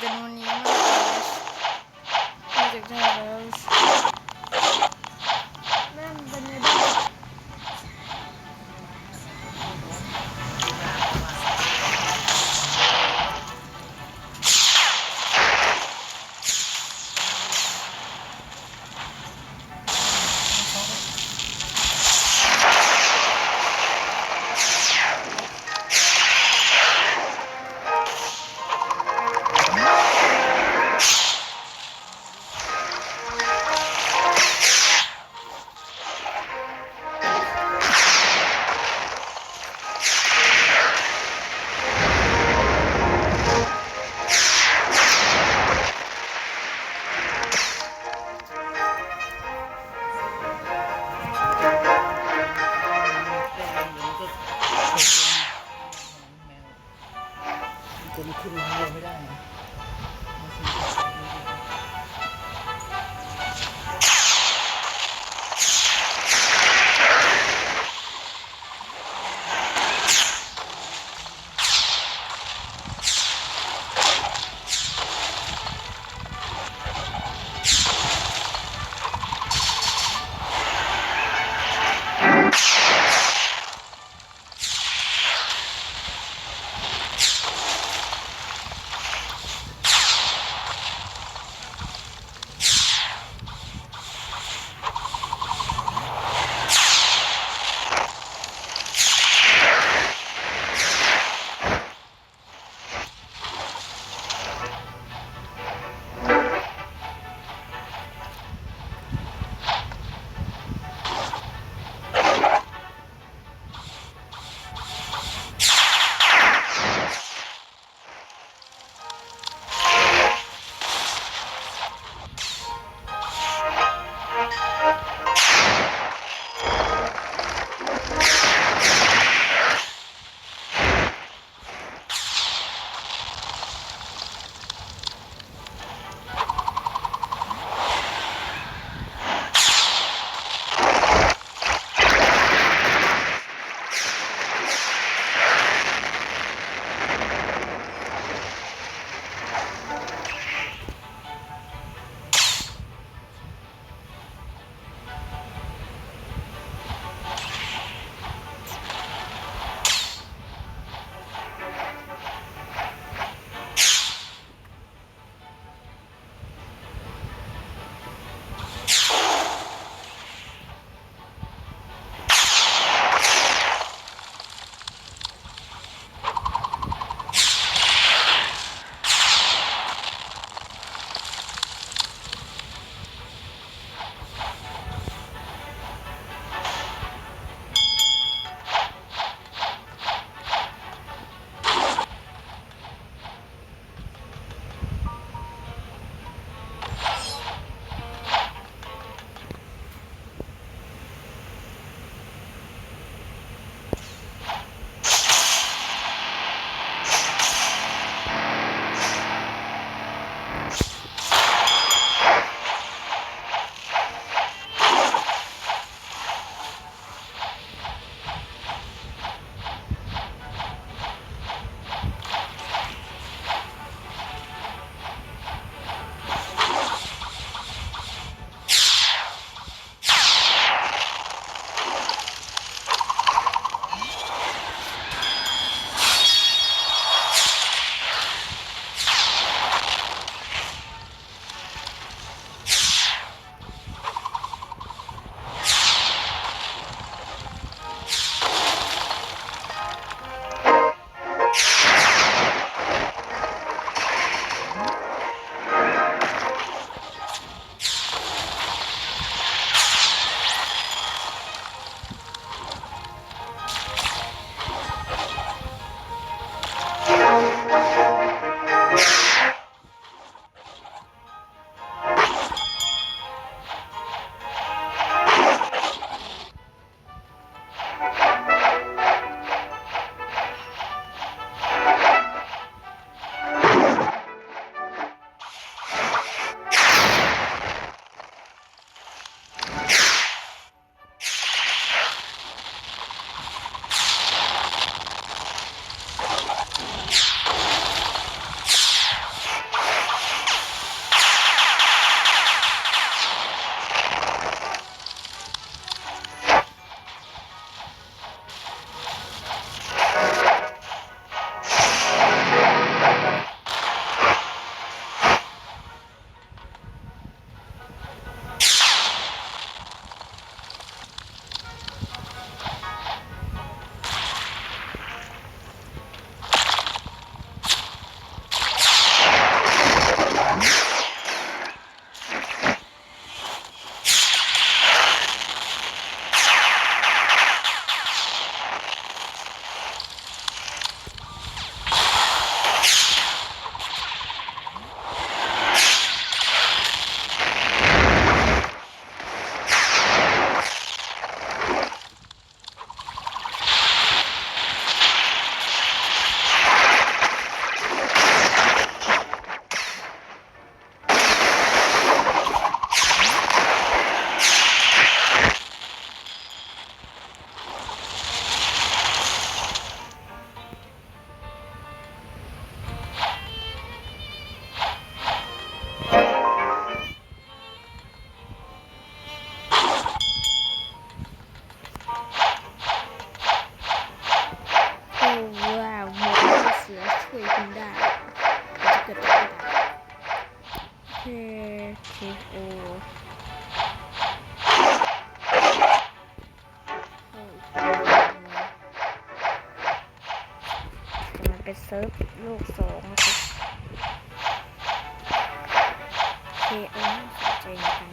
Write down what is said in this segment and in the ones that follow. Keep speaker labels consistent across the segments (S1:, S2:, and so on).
S1: แต่หนูหนี ซิร์ฟโลกสองนะครับเคเออสนใจเหมือนกัน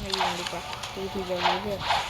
S1: ไม่ยิงดีกว่าตีทีเดียวรู้เรื่อง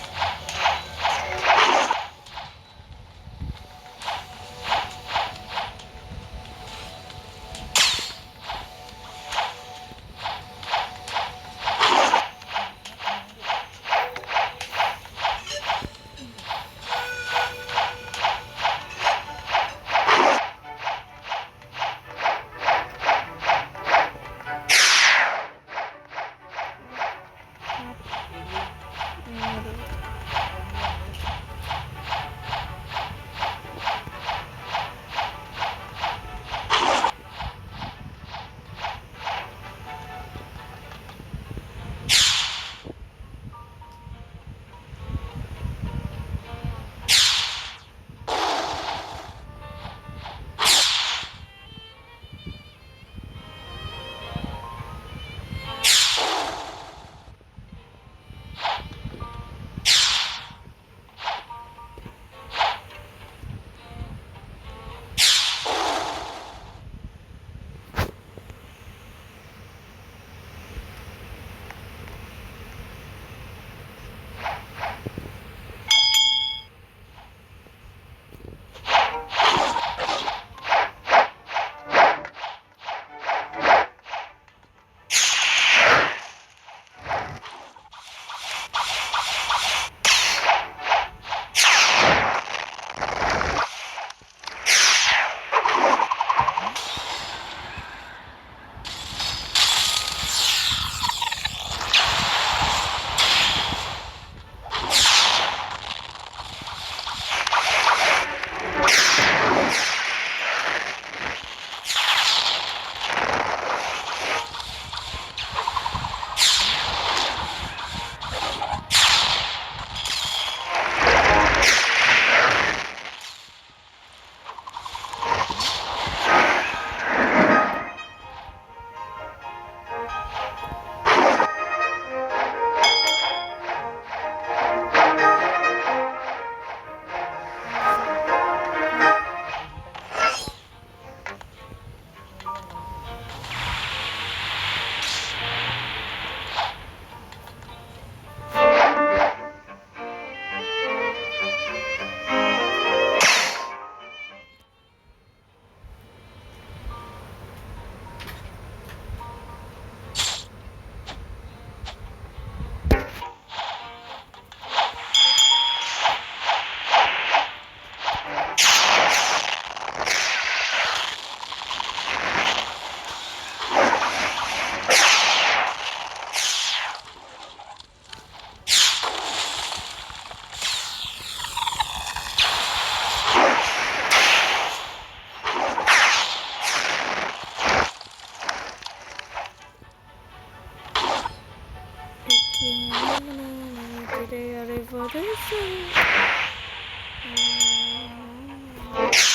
S1: อี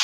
S1: ก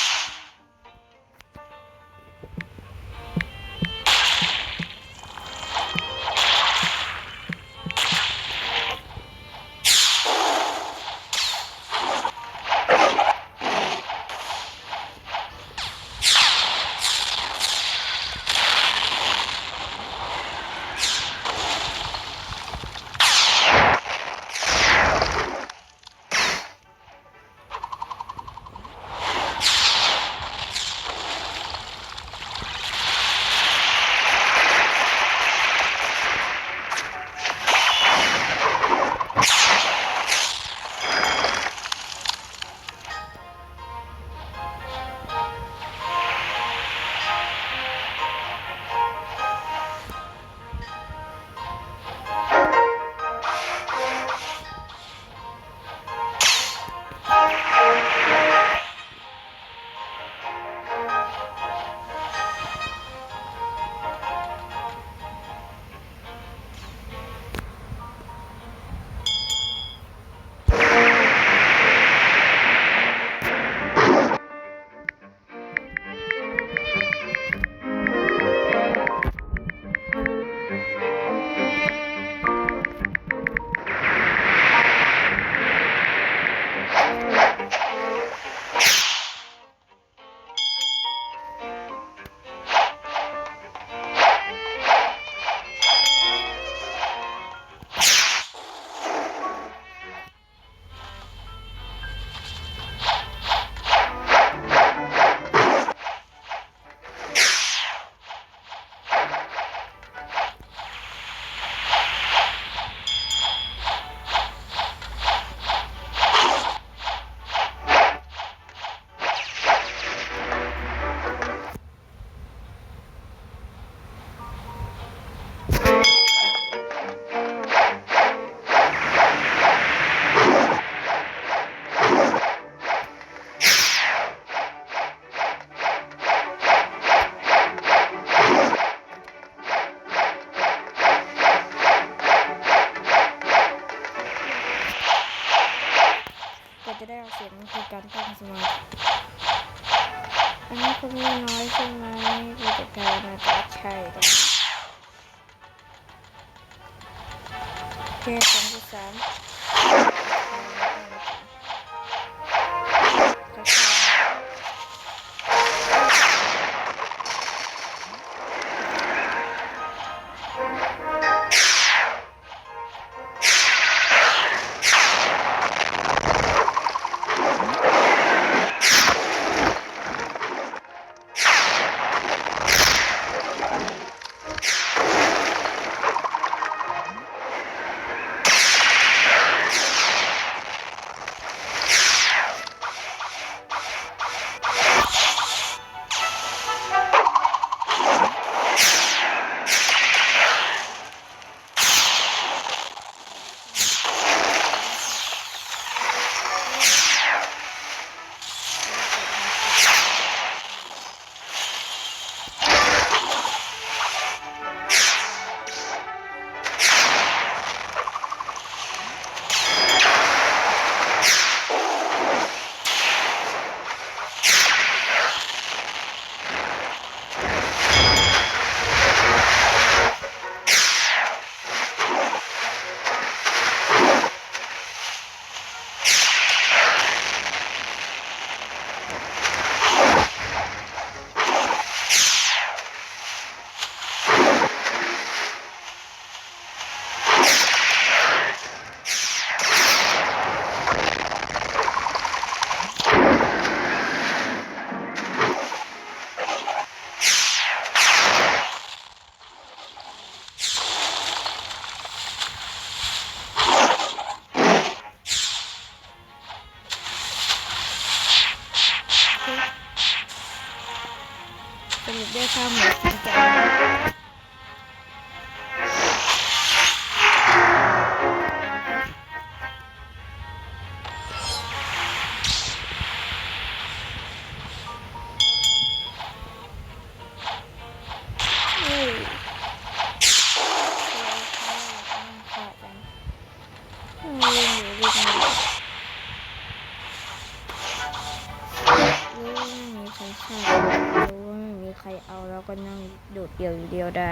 S1: เดียวดียวได้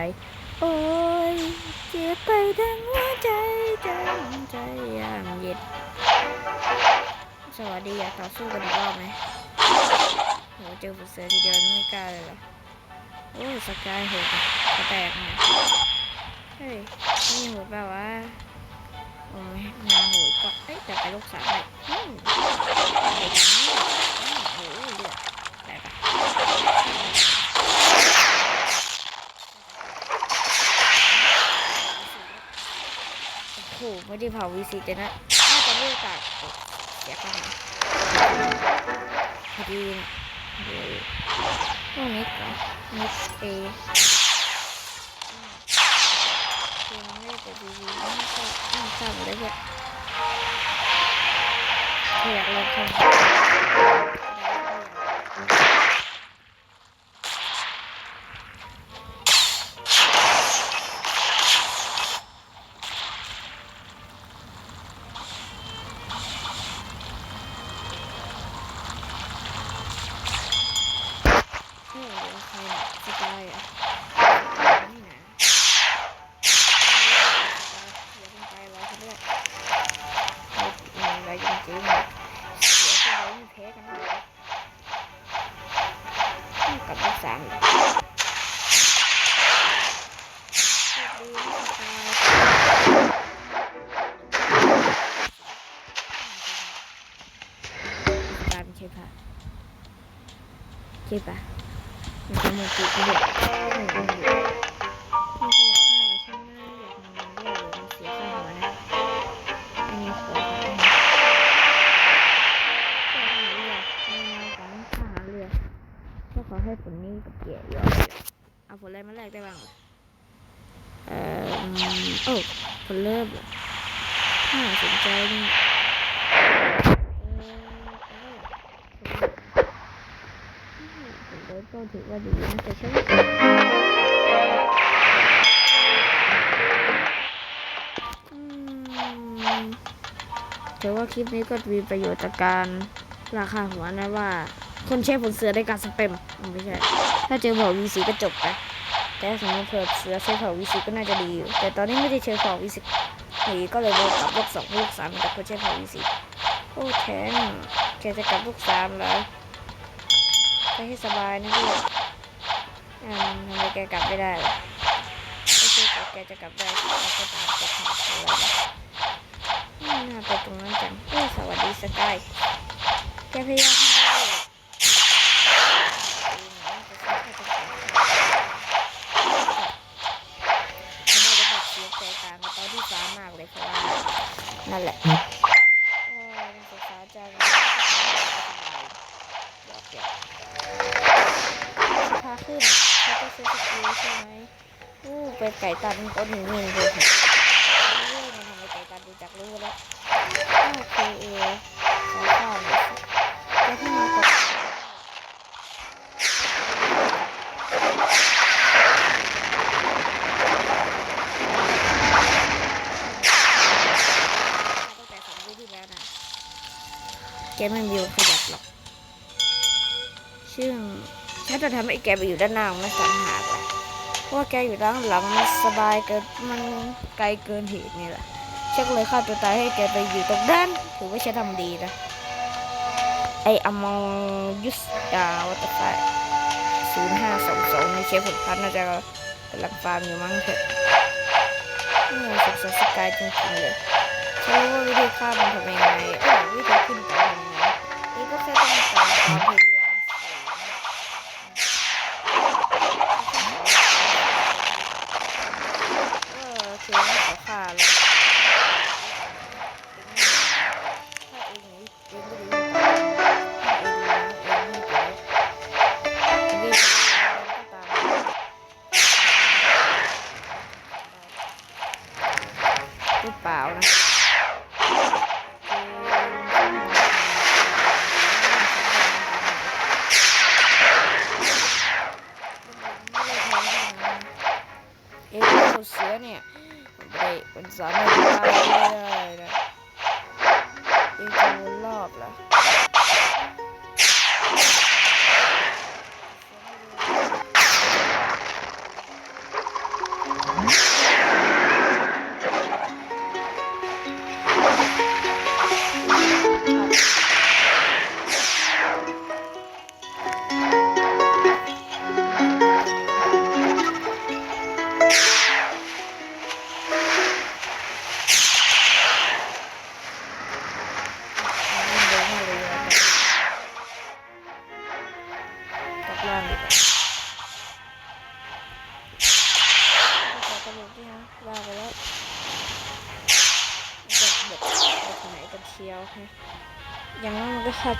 S1: โอ้ยเจ็บไปทั้งหัวใจใจใจยามเย็นสวัสดีอยากต่อสู้กันอีกรอบไหมโหเจอบุษเสือทีเดียวไม่กล้าเลยเหรอโอ้ยสกายโหดอะจะแตกนะเฮ้ยนี่โหดแบบว่าโอ้ยมาโหดก็เอ้ยแต่ไปลูกสาวไปอืมเด็กนี้อืมโอ้ยเลือดได้ปะ โไม่ได้เผาวีซีจะนะน่าจะเลือกจากเสียกันพอดีนะเดี๋ยวพวกนี้ก่อนนิดเอเกมเล่นแต่ดีๆไม่ค่อยไม่ทราบเลยเนี่ยอยากลองทำ ใครอะสกายอะนี่นะอย่าเพิ่งไปรอฉันด้วยไม่ไม่ไรจริงๆเสียไปเลยไม่แพ้กันเลยกลับมาสามอีกโชคดีนะสายสกายเช่ปะใช่ปะ ก็ขอให้ผลนี้กับเกียรติยอดเอาผลอะไรมาแลกได้บ้างเอ่อโอ้ผลเลิศเหรอน่าสนใจนี่เออเอาผลเลิศผลเลิศก็ถือว่าดีนะแต่ฉันอืมแต่ว่าคลิปนี้ก็มีประโยชน์จากการราคาหัวนะว่า คนใช้ผลเสือได้การสเปมไม่ใช่ ถ้าเจอเผ่าวีสีก็จบไปแต่สมมติเผื่อเสือใช้เผ่าวีสีก็น่าจะดีอยู่แต่ตอนนี้ไม่ได้ใช้เผ่าวีสีก็เลยโดนกลับลูกสองลูกสามแต่คนใช้เผ่าวีสีโอ้แทนแกจะกลับลูกสามแล้วไปให้สบายนะพี่อ่าทำไมแกกลับไม่ได้ล่ะไม่ใช่แกจะกลับได้แกก็ตามกฎของเล้วอืมน่าไปตรงนั้นจังสวัสดีสกายแกพยายาม แกไม่มีวันขยับหรอกซึ่งฉันจะทำให้แกไปอยู่ด้านหน้าของนักสังหารแหละเพราะว่าแกอยู่ด้านหลังมันสบายเกินมันไกลเกินเหตุนี่แหละฉันก็เลยฆ่าตัวตายให้แกไปอยู่ตรงด้าน ถือว่าฉันทำดีนะไออมองยุสดาวัตไฟศูนย์ห้าสองสองในเชฟผลพันน่าจะกำลังฟาร์มอยู่มั้งเถอะนี่ศึกษาสกายจริงๆเลยฉันรู้ว่าวิธีฆ่ามันทำยังไงวิธีขึ้นไป ทำยังไง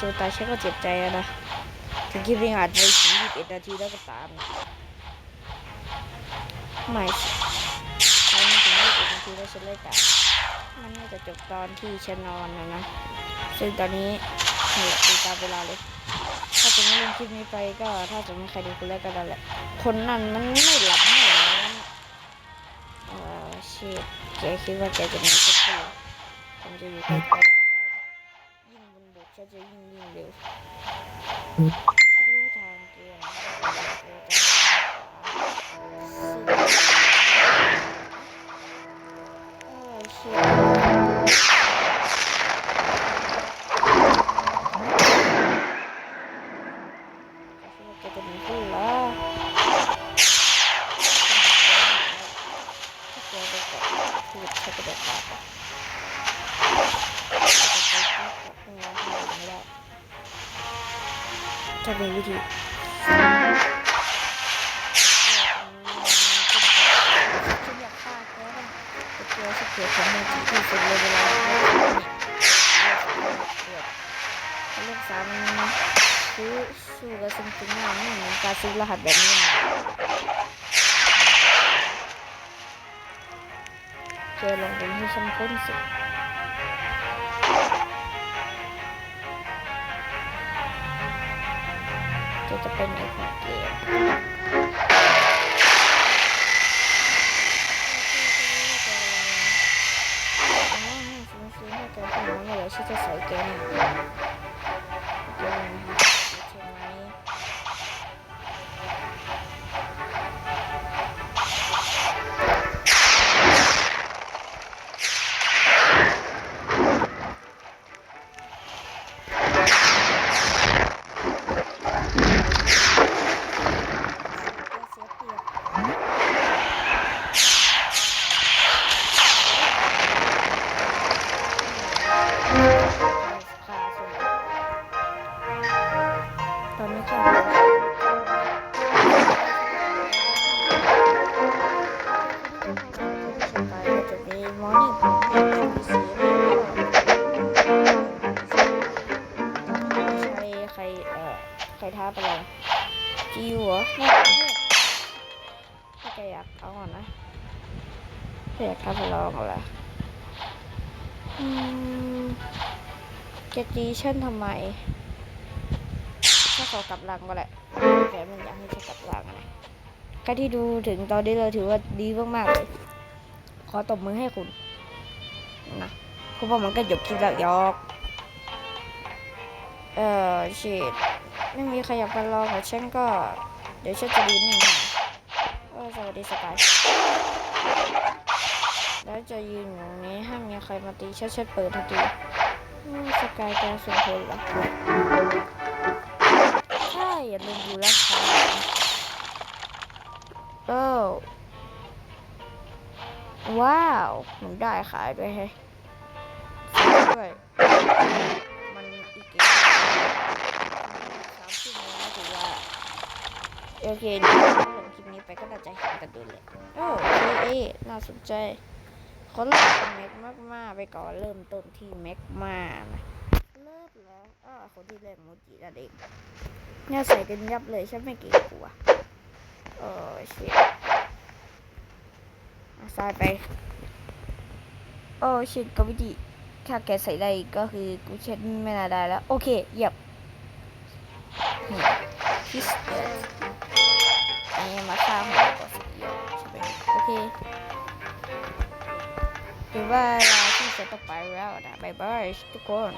S1: นั้นตายฉันก็เจ็บใจอะนะ ถึงคลิปนี้อาจจะถึง21นาทีแล้วก็ตามไม่ใครไม่ถึง21นาทีแล้วฉันเลยตามมันน่าจะจบตอนที่ฉันนอนนะนะ ซึ่งตอนนี้นี่แหละดูตามเวลาเลย ถ้าจะไม่ลงคลิปนี้ไปก็ถ้าจะไม่ใครดูคนแรกก็ได้แหละ คนนั้นมันไม่หลับไม่นอนเออชิตแกคิดว่าแกจะมีสักทีผมจะอยู่ใกล้ๆก็ตายยิ่ง บนบกฉัน เลือกสามซื้อสู้กับซิงซิง ม อยากท้าไปลองละจะตีฉันทำไมถ้าขอกลับหลังก็แหละแต่มันอยากให้ฉันกลับหลังนะใครที่ดูถึงตอนนี้เลยถือว่าดีมากๆเลยขอตบมือให้คุณนะเพราะว่ามันก็จบคลิปแล้วยอกเออชีดไม่มีใครอยากมาลองกับฉันก็ เดี๋ยวฉันจะดีนี่นะเออสวัสดีสกาย แล้วจะยืนอยู่ตรงนี้ห้ามมีใครมาตีฉันฉันเปิดทันทีสกายแกส่งผลเหรอใช่อย่าลืมดูราคาโอ้ว้าวหนูได้ขายด้วยเฮ้ยด้วยมันอีกสามสิบโมงนะถือว่าโอเคเดี๋ยวลงคลิปนี้ไปก็น่าจะเห็นกันดูเลยโอ้เอน่าสนใจ เขาเริ่มเป็นแม็กมากๆไปก่อนเริ่มต้นที่แม็กมานะเริ่มแล้วอ่าคนที่เล่นโมจินั่นเองเนี่ยใส่กันยับเลยฉันไม่เก่งกลัวโอ้เชิมาซ้ายไปโอ้ชิดก็วิธีถ้าแกใส่ได้ก็คือกูเช็ดไม่น่าได้แล้ว โอเคเหยียบนี่พิสเตอร์อันนี้มาข้ามหัวกดสีเขียวใช่ไหมโอเค ถือว่าเวลาที่จะต้องไปแล้วนะบายบายทุกคน